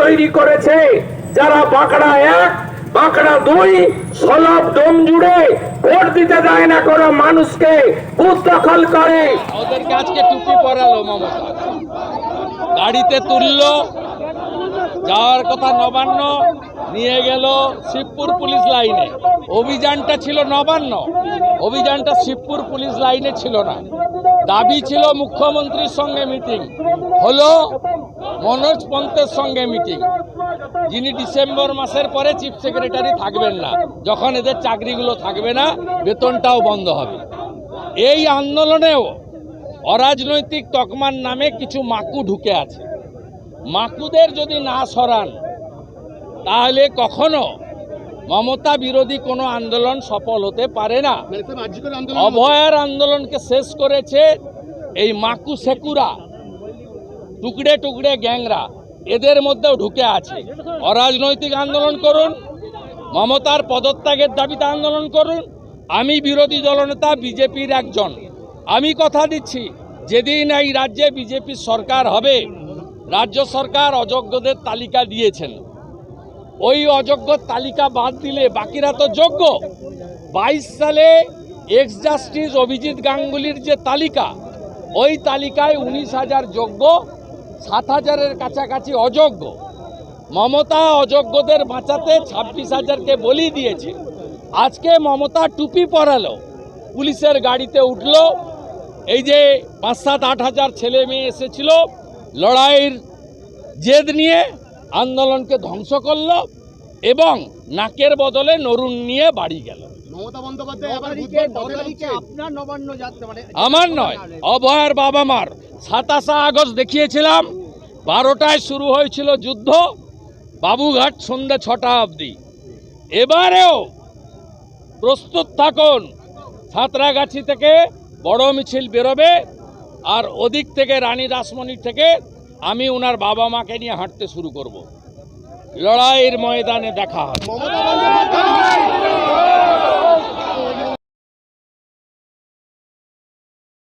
তৈরি করেছে, যারা বাঁকড়া এক, বাঁকড়া দুই, সলাপ দম জুড়ে ভোট দিতে দেয় না কোনো মানুষকে বুথ দখল করে। ওদেরকে আজকে টুপি পরালো মমতা। গাড়িতে তুললো। যাওয়ার কথা নবান্ন, নিয়ে গেল শিবপুর পুলিশ লাইনে। অভিযানটা ছিল নবান্ন, অভিযানটা শিবপুর পুলিশ লাইনে ছিল না। দাবি ছিল মুখ্যমন্ত্রীর সঙ্গে মিটিং। হলো মনোজ পন্থের সঙ্গে মিটিং। যিনি ডিসেম্বর মাসের পরে চিফ সেক্রেটারি থাকবেন না, যখন এদের চাকরিগুলো থাকবে না, বেতনটাও বন্ধ হবে। এই আন্দোলনেও অরাজনৈতিক তকমার নামে কিছু মাকু ঢুকে আছে। মাকুদের যদি না সরান, তাহলে কখনো মমতা বিরোধী কোনো আন্দোলন সফল হতে পারে না। অভয়ার আন্দোলনকে শেষ করেছে এই মাকু সেকুরা টুকরে টুকরে গ্যাংরা, এদের মধ্যেও ঢুকে আছে। অরাজনৈতিক আন্দোলন করুন, মমতার পদত্যাগের দাবিতে আন্দোলন করুন। আমি বিরোধী দলনেতা, বিজেপির একজন। আমি কথা দিচ্ছি, যেদিন এই রাজ্যে বিজেপির সরকার হবে, রাজ্য সরকার অযোগ্যদের তালিকা দিয়েছেন। ওই অযোগ্য তালিকা বাদ দিলে বাকিরা তো যোগ্য। বাইশ সালে এক্স জাস্টিস অভিজিৎ গাঙ্গুলির যে তালিকা, ওই তালিকায় উনিশ হাজার যোগ্য, সাত হাজারের কাছাকাছি অযোগ্য। মমতা অযোগ্যদের বাঁচাতে ছাব্বিশ হাজারকে বলি দিয়েছে। আজকে মমতা টুপি পরালো, পুলিশের গাড়িতে উঠল এই যে পাঁচ সাত আট হাজার ছেলে মেয়ে এসেছিল লড়াইয়ের জেদ নিয়ে আন্দোলনকে ধ্বংস করল এবং নাকের বদলে নরুন নিয়ে বাড়ি গেল। মানে আমার নয় অভয়ার বাবা মার সাতাশা আগস্ট দেখিয়েছিলাম বারোটায় শুরু হয়েছিল যুদ্ধ বাবুঘাট সন্ধ্যে ছটা অবধি। এবারেও প্রস্তুত থাকুন সাঁতরাগাছি থেকে বড় মিছিল বেরোবে আর ওদিক থেকে রানী রাসমণি থেকে আমি ওনার বাবা মাকে নিয়ে হাঁটতে শুরু করব। লড়াইয়ের ময়দানে দেখা হবে।